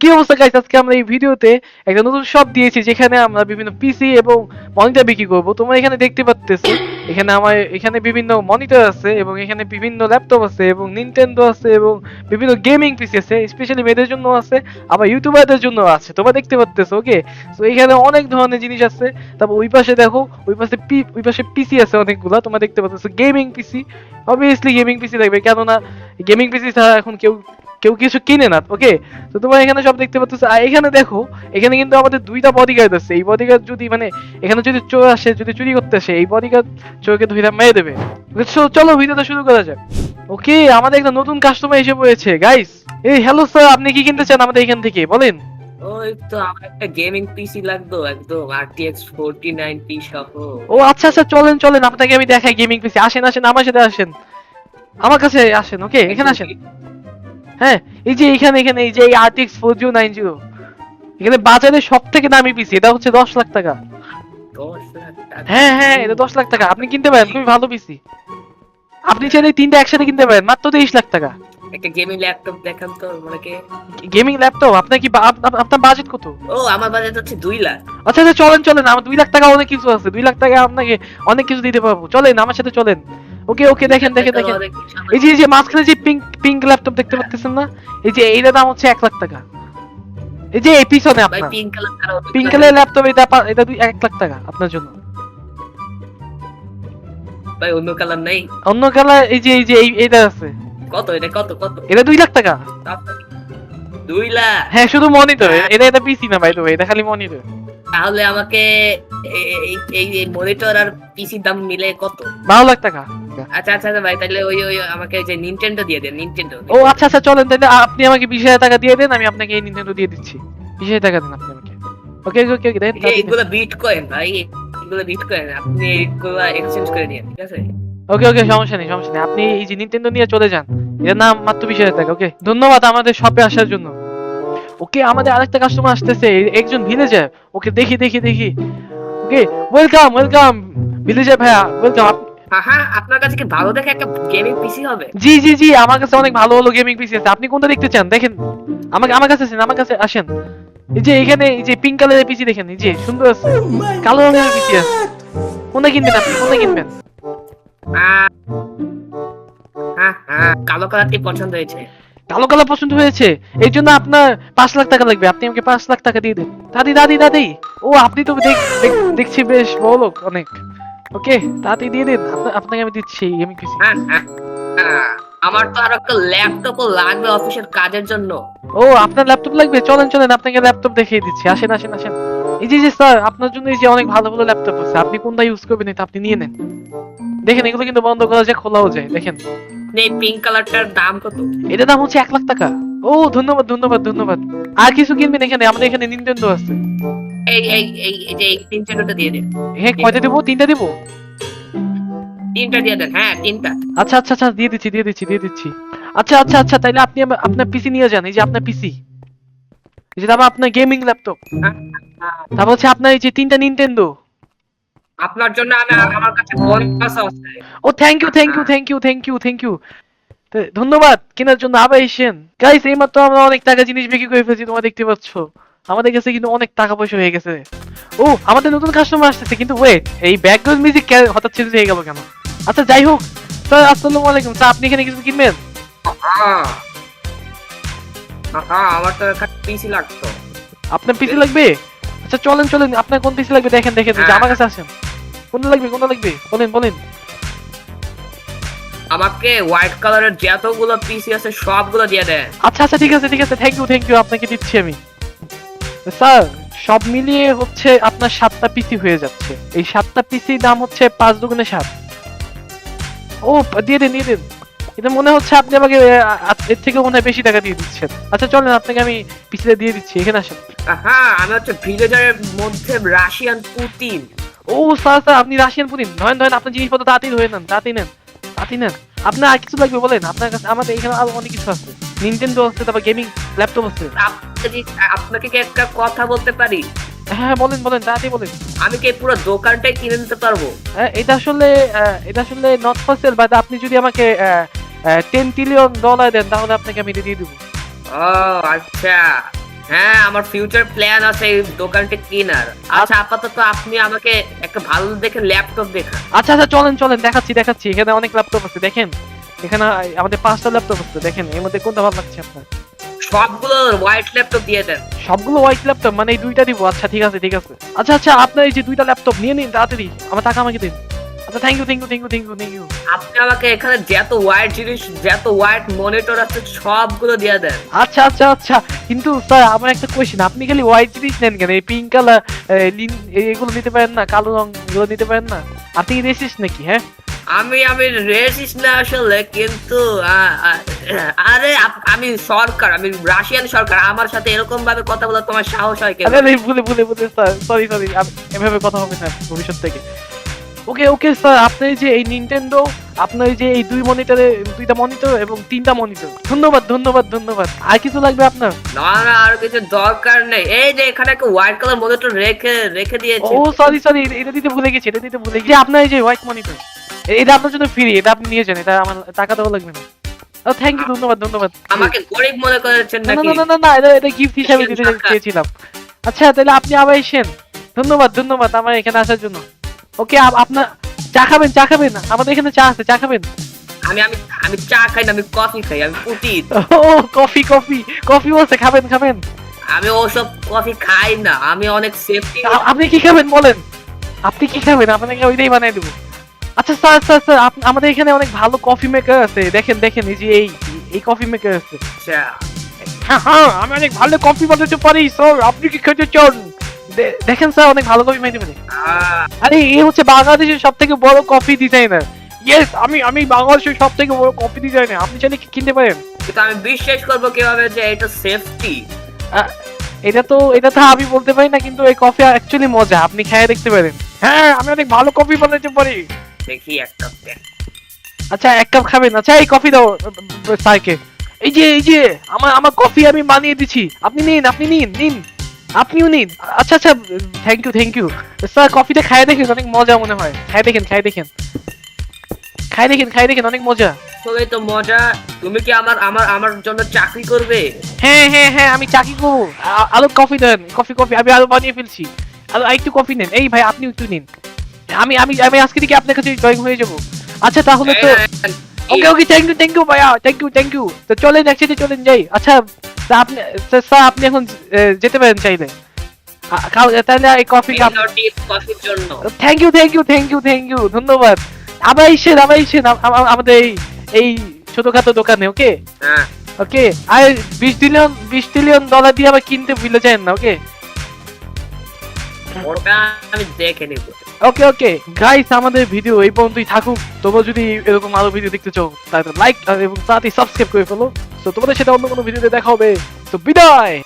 কি অবস্থা গাইস আজকে আমরা এই ভিডিওতে একটা নতুন শপ দিয়েছি, যেখানে আমরা বিভিন্ন পিসি এবং মনিটর বিক্রি করব। তোমরা এখানে দেখতে পাচ্তেছো এখানে আমার, এখানে বিভিন্ন মনিটর আছে এবং এখানে বিভিন্ন ল্যাপটপ আছে এবং নিনটেন্ডো আছে এবং বিভিন্ন গেমিং পিসি আছে স্পেশালি মেয়েদের জন্য আছে, আবার ইউটিউবারদের জন্য আছে। তোমরা দেখতে পাচ্তেছো ওকে তো এখানে অনেক ধরনের জিনিস আছে। তারপর ওই পাশে দেখো, ওই পাশে ওই পাশে পিসি আছে অনেকগুলা, তোমরা দেখতে পাচ্তেছো gaming PC obviously gaming PC থাকবে কেননা গেমিং পিসি ছাড়া এখন কেউ কেউ কিছু কিনে না ওকে তো তোমরা এখানে সব দেখতে পাচ্ছ আর এখানে দেখো এখানে কিন্তু আমাদের দুইটা বডিগার্ড আছে। এই বডিগার্ড যদি মানে এখানে যদি চোর আসে যদি চুরি করতে আসে এই বডিগার্ড চোরকে ধরে মেরে দেবে। চলো ভিডিওটা শুরু করা যাক। ওকে আমাদের একটা নতুন কাস্টমার এসে পড়েছে গাইস এই হ্যালো স্যার আপনি কি কিনতে চান আমাদের এখান থেকে? বলেন। ওই তো আমার একটা গেমিং পিসি লাগতো একদম আরটিএক্স ফোরটি নাইনটি সহ। ও আচ্ছা আচ্ছা চলেন চলেন আপনাকে আমি দেখাই গেমিং পিসি আসেন আসেন আমার সাথে আসেন। আমার কাছে আসেন ওকে এখানে আসেন। হ্যাঁ এই যে এখানে এখানে এই যে এই RTX four zero nine zero এখানে বাজারে সব থেকে দামি পিসি এটা হচ্ছে দশ লাখ টাকা। হ্যাঁ হ্যাঁ এটা দশ লাখ টাকা। আপনি কিনতে পারেন খুবই ভালো পিসি আপনি চাইলে তিনটা একসাথে কিনতে পারেন মাত্র তেইশ লাখ টাকা। একটা গেমিং ল্যাপটপ দেখান তো আমাকে। গেমিং ল্যাপটপ আপনার কি আপনার বাজেট কত? ও আমার বাজেট হচ্ছে দুই লাখ। আচ্ছা আচ্ছা চলেন চলেন আমার দুই লাখ টাকা অনেক কিছু আছে। দুই লাখ টাকা আপনাকে অনেক কিছু দিতে পারব। চলেন আমার সাথে চলেন। ওকে ওকে দেখেন দেখেন দেখেন। এই যে এই যে মাঝখানে যে পিঙ্ক পিঙ্ক ল্যাপটপ দেখতে পাচ্ছেন না? এই যে এইটার দাম হচ্ছে এক লাখ টাকা। এই যে এই পিছনে আপনার। পিঙ্ক কালার ল্যাপটপ এটা এটা দুই এক লাখ টাকা আপনার জন্য। ভাই অন্য কালার নেই। অন্য কালার এই যে এই যে এই এইটা আছে। কত? এটা কত কত? এটা দুই লাখ টাকা। আপনার- দুই লাখ। হ্যাঁ শুধু মনিটর এটা এটা পিসি না ভাই তো এটা খালি মনিটর তাহলে আমাকে এই- এই এই মনিটর আর পিসির দাম মিলে কত? বারো লাখ টাকা। আচ্ছা আচ্ছা আচ্ছা ভাই তাহলে ওই ওই আমাকে যে নিনটেন্ডো দিয়ে দেন নিনটেন্ডো ও আচ্ছা আচ্ছা চলেন তাহলে আপনি আমাকে বিশ হাজার টাকা দিয়ে দেন আমি আপনাকে এই নিনটেন্ডো দিয়ে দিচ্ছি। বিশ হাজার টাকা দেন আপনি আমাকে। ওকে ওকে ওকে দেন এইগুলো বিটকয়েন ভাই এগুলো বিটকয়েন আপনি এইগুলো এক্সচেঞ্জ করে নিন ঠিক আছে? ওকে ওকে সমস্যা নেই সমস্যা নেই। আপনি এই যে নিনটেন্ডো নিয়ে চলে যান এর নাম মাত্র বিশ হাজার টাকা ওকে ধন্যবাদ আমাদের শপে আসার জন্য। ওকে আমাদের আরেকটা কাস্টমার আসতেছে একজন ভিলেজার ওকে দেখি দেখি দেখি। ওকে ওয়েলকাম ওয়েলকাম ভিলেজার ভাইয়া ওয়েলকাম হ্যাঁ আপনার কাছে কি ভালো দেখে একটা গেমিং পিসি হবে? জি জি জি আমার কাছে অনেক ভালো ভালো গেমিং পিসি আছে। আপনি কোনটা দেখতে চান? দেখেন। আমাকে আমার কাছে আসেন আমার কাছে আসেন। এই যে এখানে এই যে পিঙ্ক কালারের পিসি দেখেন এই যে সুন্দর আছে। কালো রঙের পিসি আছে। কোনটা কিনবেন আপনি? কোনটা কিনবেন? কালো কালারটি পছন্দ হয়েছে? কালো কালার পছন্দ হয়েছে। এই জন্য আপনার পাঁচ লাখ টাকা লাগবে। আপনি আমাকে পাঁচ লাখ টাকা দিয়ে দেন। দাদি দাদি দাদি। ও আপনি তো দেখ- দেখ- দেখছি বেশ বড় লোক অনেক। ওকে তাড়াতাড়ি দিয়ে দিন। আপনা- আপনাকে আমি দিচ্ছি গেমিং পিসি হ্যাঁ হ্যাঁ হ্যাঁ, আমার তো আর একটা ল্যাপটপও লাগবে অফিসের কাজের জন্য। ও আপনার ল্যাপটপ লাগবে? চলেন চলেন আপনাকে ল্যাপটপ দেখিয়ে দিচ্ছি। আসেন আসেন আসেন। এই যে যে স্যার আপনার জন্য এই যে অনেক ভালো ভালো ল্যাপটপ আছে। আপনি কোনটা ইউজ করবেন এটা আপনি নিয়ে নেন। দেখেন এগুলো কিন্তু বন্ধ করা যায় খোলাও যায়। দেখেন। এই পিঙ্ক কালারটার দাম কত? এটার দাম হচ্ছে এক লাখ টাকা। ও ধন্যবাদ ধন্যবাদ ধন্যবাদ। আর কিছু কিনবেন এখানে? আমাদের এখানে নিনটেন্ডো আছে। এই এই এই যে এই নিনটেন্ডোটা দিয়ে দেন হ্যাঁ কয়টা দেবো? তিনটা দেবো? তিনটা দিয়ে দেন হ্যাঁ তিনটা। আচ্ছা আচ্ছা আচ্ছা দিয়ে দিচ্ছি দিয়ে দিচ্ছি দিয়ে দিচ্ছি। আচ্ছা আচ্ছা আচ্ছা তাইলে আপনি আপনার পিসি নিয়ে যান এই যে আপনার পিসি এই যে তারপর আপনার গেমিং ল্যাপটপ তারপর হচ্ছে আপনার এই যে তিনটা নিনটেন্ডো আপনার জন্য আমি আমার কাছে বোনাস আছে। ও thank you thank you thank you thank you thank you ধন্যবাদ কেনার জন্য আবার এসেন গাইস এইমাত্র আমরা অনেক টাকা জিনিস বিক্রি করে ফেলছি তোমরা দেখতে পাচ্ছ। আমাদের কাছে কিন্তু অনেক টাকা পয়সা হয়ে গেছে। ও আমাদের নতুন কাস্টমার আসতেছে কিন্তু ওয়েট এই ব্যাকগ্রাউন্ড মিউজিক হঠাৎ চেঞ্জ হয়ে গেল কেন? আচ্ছা যাই হোক স্যার আসসালামু আলাইকুম। স্যার আপনি এখানে কিছু কিনবেন? হ্যাঁ হ্যাঁ আমার তো একটা পিসি লাগতো। আপনার পিসি লাগবে? আচ্ছা চলেন চলেন আপনার কোন পিসি লাগবে? দেখেন দেখেন এই আমার কাছে আসেন। কোনটা লাগবে কোনটা লাগবে? বলেন বলেন। আমাকে হোয়াইট কালারের যতগুলো পিসি আছে সবগুলো দিয়ে দেন। আচ্ছা আচ্ছা ঠিক আছে ঠিক আছে। থ্যাংক ইউ থ্যাংক ইউ আপনাকে দিচ্ছি আমি। স্যার সব মিলিয়ে হচ্ছে আপনার সাতটা পিসি হয়ে যাচ্ছে। এই সাতটা পিসি দাম হচ্ছে পাঁচ দুগুণে সাত। ও দিয়ে দিন দিয়ে দিন। এটা মনে হচ্ছে আপনি আমাকে এর থেকে মনে হয় বেশি টাকা দিয়ে দিচ্ছেন। আচ্ছা চলেন আপনাকে আমি পিসিটা দিয়ে দিচ্ছি এখানে আসেন। হ্যাঁ আমি হচ্ছে ভিলেজারের মধ্যে রাশিয়ান পুতিন। ও স্যার স্যার আপনি রাশিয়ান পুদিন ধরেন ধরেন আপনার জিনিসপত্র তাড়াতাড়ি ধরে নেন তাড়াতাড়ি নেন তাড়াতাড়ি নেন। আপনার আর কিছু লাগবে বলেন? আপনার কাছে আমাদের এখানে আরও অনেক কিছু আছে। নিনটেন্ডো আছে তারপর গেমিং ল্যাপটপ আছে। আপনাকে আপনাকে কি একটা কথা বলতে পারি? হ্যাঁ বলেন বলেন তাড়াতাড়ি বলেন। আমি কি পুরো দোকানটাই কিনে নিতে পারব? হ্যাঁ, এটা আসলে এটা আসলে নট ফর সেল বাট আপনি যদি আমাকে টেন ট্রিলিয়ন ডলার দেন তাহলে আপনাকে আমি দিয়ে দেবো। ও আচ্ছা। হ্যাঁ আমার ফিউচার প্ল্যান আছে এই দোকানটি কেনার। আচ্ছা আপাতত আপনি আমাকে একটা ভালো দেখে ল্যাপটপ দেখান। আচ্ছা আচ্ছা চলেন চলেন দেখাচ্ছি দেখাচ্ছি। এখানে অনেক ল্যাপটপ আছে দেখেন। এখানে আমাদের পাঁচটা ল্যাপটপ আছে দেখেন এর মধ্যে কোনটা ভালো লাগছে আপনার? সবগুলো হোয়াইট ল্যাপটপ দিয়ে দেন। সবগুলো হোয়াইট ল্যাপটপ মানে এই দুইটা দিব। আচ্ছা ঠিক আছে ঠিক আছে। আচ্ছা আচ্ছা আপনার এই যে দুইটা ল্যাপটপ নিয়ে নিন তাড়াতাড়ি। আমার টাকা আমাকে দিন। আচ্ছা thank you thank you thank you thank you thank you আপনি আমাকে এখানে যত হোয়াইট জিনিস যত হোয়াইট মনিটর আছে সবগুলো দিয়ে দেন। আচ্ছা আচ্ছা আচ্ছা। কিন্তু স্যার আমার একটা কোয়েশ্চেন আপনি খালি হোয়াইট জিনিস নেন কেন? এই পিঙ্ক কালার এগুলো নিতে পারেন না কালো রং এগুলো নিতে পারেন না? আপনি রেসিস নাকি হ্যাঁ? আমি আমি রেসিস না আসলে কিন্তু আরে আমি সরকার আমি রাশিয়ান সরকার আমার সাথে এরকম ভাবে কথা বলা তোমার সাহস হয় কেন? আরে আরে ভুলে ভুলে ভুলে স্যার সরি সরি এভাবে কথা হবে না ভবিষ্যৎ থেকে। ওকে ওকে স্যার আপনার যে এই নিনটেন্ডো আপনার যে এই দুই মনিটরে দুইটা মনিটর এবং তিনটা মনিটর ধন্যবাদ ধন্যবাদ ধন্যবাদ। আর কিছু লাগবে আপনার? না না আর কিছু দরকার নেই। এই যে এখানে একটা হোয়াইট কালার মনিটর রেখে রেখে দিয়েছি। ও সরি সরি এটা দিতে ভুলে গেছি এটা দিতে ভুলে গেছি। আপনার এই যে হোয়াইট মনিটর এটা আপনার জন্য ফ্রি এটা আপনি নিয়ে যান এটা আমার টাকা দেওয়া লাগবে না। ও থ্যাংক ইউ ধন্যবাদ ধন্যবাদ। আমাকে গরিব মনে করেছেন না না নাকি না না না এটা এটা গিফট হিসাবে দিতে চেয়েছিলাম। আচ্ছা তাহলে আপনি আবার এসেন। ধন্যবাদ ধন্যবাদ আমার এখানে আসার জন্য। ওকে আপনার চা খাবেন চা খাবেন? আমাদের এখানে চা আছে চা খাবেন? আমি আমি আমি চা খাই না আমি কফি খাই আমি পুতিত ও কফি কফি কফি বলছে খাবেন খাবেন? আমি ওসব কফি খাই না আমি অনেক সেফটি আপনি কি খাবেন বলেন? আপনি কি খাবেন? আপনাকে ওইটাই বানাই দেবো। আচ্ছা স্যার স্যার স্যার আমাদের এখানে অনেক ভালো কফি মেকার আছে। দেখেন দেখেন এই যে এই এই কফি মেকার আছে। হ্যাঁ হ্যাঁ আমি অনেক ভালো কফি বানাতে পারি স্যার। আপনি কি খেতে চান? দেখেন স্যার অনেক ভালো কফি বানাতে পারি আরে এই হচ্ছে বাংলাদেশের সব থেকে বড় কফি ডিজাইনার ইয়েস আমি আমি বাংলাদেশের সব থেকে বড় কফি ডিজাইনার আপনি চাইলে কি- কিনতে পারেন? কিন্তু আমি বিশ্বাস করব কীভাবে যে এটা সেফটি এটা তো এটা তো আমি বলতে পারি না কিন্তু এই কফি অ্যাকচুয়ালি মজা আপনি খেয়ে দেখতে পারেন। হ্যাঁ আমি অনেক ভালো কফি বানাতে পারি। দেখি একটা দেখ। আচ্ছা এক কাপ খাবেন। আচ্ছা এই কফি দাও স্যারকে এই যে এই যে আমার আমার কফি আমি বানিয়ে দিচ্ছি আপনি নিন আপনি নিন নিন। আপনিও নিন। আচ্ছা আচ্ছা thank you thank you sir কফিটা খাই দেখেন অনেক মজা মনে হয়। খাই দেখেন খাই দেখেন। খাই দেখেন খাই দেখেন অনেক মজা। আসলেই তো মজা তুমি কি আমার আমার আমার জন্য চাকরি করবে? হ্যাঁ হ্যাঁ হ্যাঁ আমি চাকরি করব। আলু কফি দেন কফি কফি আমি আলু বানিয়ে ফেলছি। আলু একটু কফি নেন। এই ভাই আপনি একটু নিন। আমি আমি আমি আজকে থেকে আপনার কাছে জয়েন হয়ে যাব। আচ্ছা তাহলে তো okay okay thank you thank you ভাইয়া। থ্যাংক ইউ থ্যাংক ইউ তো চলেন একসাথে চলেন যাই। আচ্ছা আপনি স্যার আপনি এখন যেতে পারেন চাইলে। তাহলে এই কফি কাপ কফির জন্য। Thank you thank you thank you thank you ধন্যবাদ। আবার এসেন আবার এসেন আম- আম- আমাদের এই এই ছোটখাটো দোকানে ওকে? হ্যাঁ। ওকে? আর বিশ ট্রিলিয়ন বিশ ট্রিলিয়ন ডলার দিয়ে আবার কিনতে ভুলে যায় না ওকে? আমি দেখে নেব। ওকে ওকে। গাইস আমাদের ভিডিও এই পর্যন্তই থাকুক। তোমরা যদি এরকম আরও ভিডিও দেখতে চাও তাহলে লাইক এবং তাড়াতাড়ি সাবস্ক্রাইব করে ফেলো। তো তোমাদের সাথে অন্য কোনো ভিডিওতে দেখা হবে। তো বিদায়!